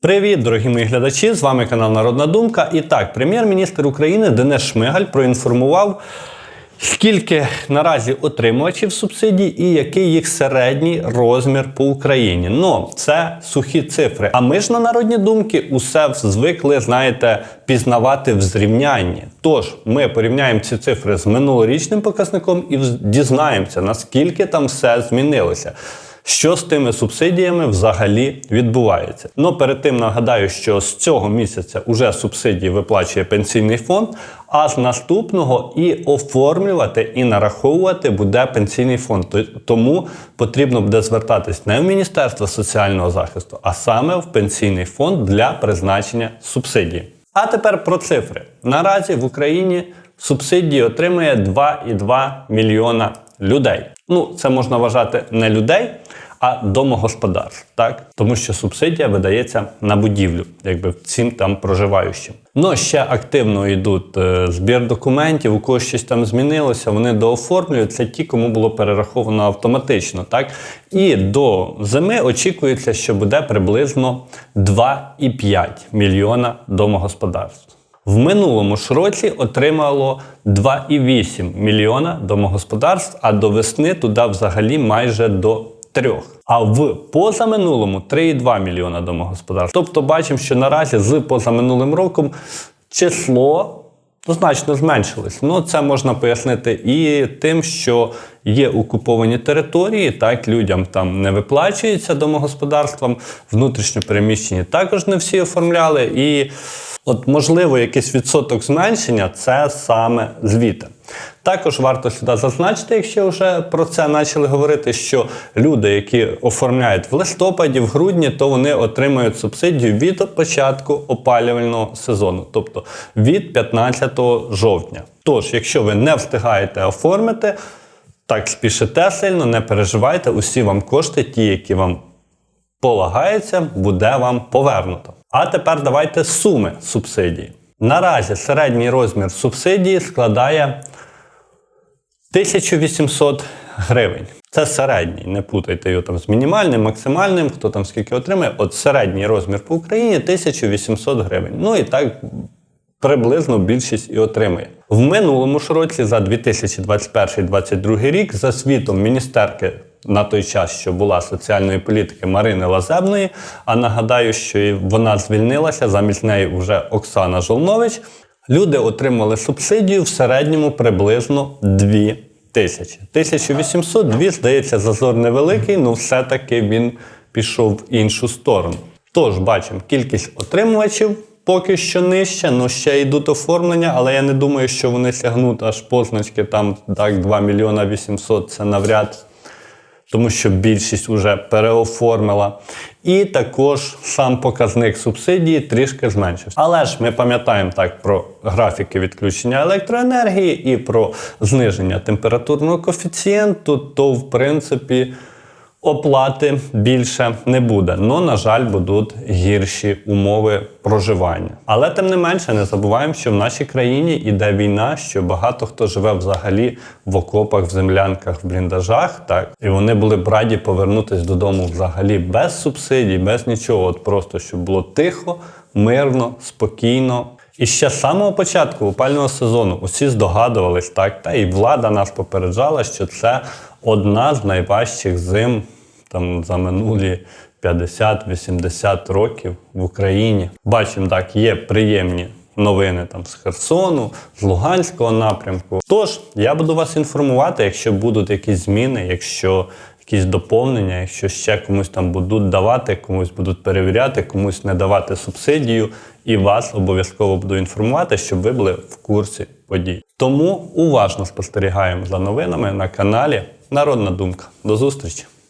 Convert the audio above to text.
Привіт, дорогі мої глядачі! З вами канал Народна Думка. І так, прем'єр-міністр України Денис Шмигаль проінформував, скільки наразі отримувачів субсидій і який їх середній розмір по Україні. Ну, це сухі цифри. А ми ж на народні думки усе звикли, знаєте, пізнавати в зрівнянні. Тож ми порівняємо ці цифри з минулорічним показником і дізнаємося, наскільки там все змінилося. Що з тими субсидіями взагалі відбувається? Ну перед тим нагадаю, що з цього місяця уже субсидії виплачує пенсійний фонд, а з наступного і оформлювати, і нараховувати буде пенсійний фонд. Тому потрібно буде звертатись не в Міністерство соціального захисту, а саме в пенсійний фонд для призначення субсидії. А тепер про цифри. Наразі в Україні субсидії отримує 2,2 мільйона людей. Ну, це можна вважати не людей, а домогосподарств, так? Тому що субсидія видається на будівлю, якби всім там проживаючим. Ну, ще активно йдуть е, збір документів, у когось щось там змінилося, вони дооформлюють. Це ті, кому було перераховано автоматично. Так? І до зими очікується, що буде приблизно 2,5 мільйона домогосподарств. В минулому ж році отримало 2,8 мільйона домогосподарств, а до весни туди взагалі майже до 3. А в позаминулому 3,2 мільйона домогосподарств. Тобто бачимо, що наразі з позаминулим роком число значно зменшилось. Ну, це можна пояснити і тим, що є окуповані території, так людям там не виплачується домогосподарствам, внутрішньо переміщені також не всі оформляли. І от можливо якийсь відсоток зменшення це саме звідти. Також варто сюди зазначити, якщо вже про це почали говорити, що люди, які оформляють в листопаді, в грудні, то вони отримають субсидію від початку опалювального сезону, тобто від 15 жовтня. Тож, якщо ви не встигаєте оформити, так спішите сильно, не переживайте, усі вам кошти, ті, які вам полагаються, буде вам повернуто. А тепер давайте суми субсидії. Наразі середній розмір субсидії складає 1800 гривень. Це середній, не путайте його там з мінімальним, максимальним, хто там скільки отримає. От середній розмір по Україні 1800 гривень. Ну і так приблизно більшість і отримає. В минулому ж році, за 2021-2022 рік, за світом міністерки на той час, що була соціальної політики Марини Лазебної, а нагадаю, що вона звільнилася, замість неї вже Оксана Жолнович. Люди отримали субсидію в середньому приблизно 2 тисячі. 1800, 2, здається, зазор невеликий, але все-таки він пішов в іншу сторону. Тож бачимо, кількість отримувачів поки що нижча, але ще йдуть оформлення, але я не думаю, що вони сягнуть аж позначки там так 2 мільйона 800, це навряд тому що більшість вже переоформила. І також сам показник субсидії трішки зменшився. Але ж ми пам'ятаємо так про графіки відключення електроенергії і про зниження температурного коефіцієнту, то в принципі оплати більше не буде. Но, на жаль, будуть гірші умови проживання. Але тим не менше, не забуваємо, що в нашій країні іде війна, що багато хто живе взагалі в окопах, в землянках, в бліндажах. Так і вони були б раді повернутися додому взагалі без субсидій, без нічого. От просто щоб було тихо, мирно, спокійно. І ще з самого початку опального сезону усі здогадувались, так, та і влада нас попереджала, що це одна з найважчих зим там, за минулі 50-80 років в Україні. Бачимо, так, є приємні новини там з Херсону, з Луганського напрямку. Тож я буду вас інформувати, якщо будуть якісь зміни, якщо якісь доповнення, якщо ще комусь там будуть давати, комусь будуть перевіряти, комусь не давати субсидію, і вас обов'язково буду інформувати, щоб ви були в курсі подій. Тому уважно спостерігаємо за новинами на каналі Народна Думка. До зустрічі!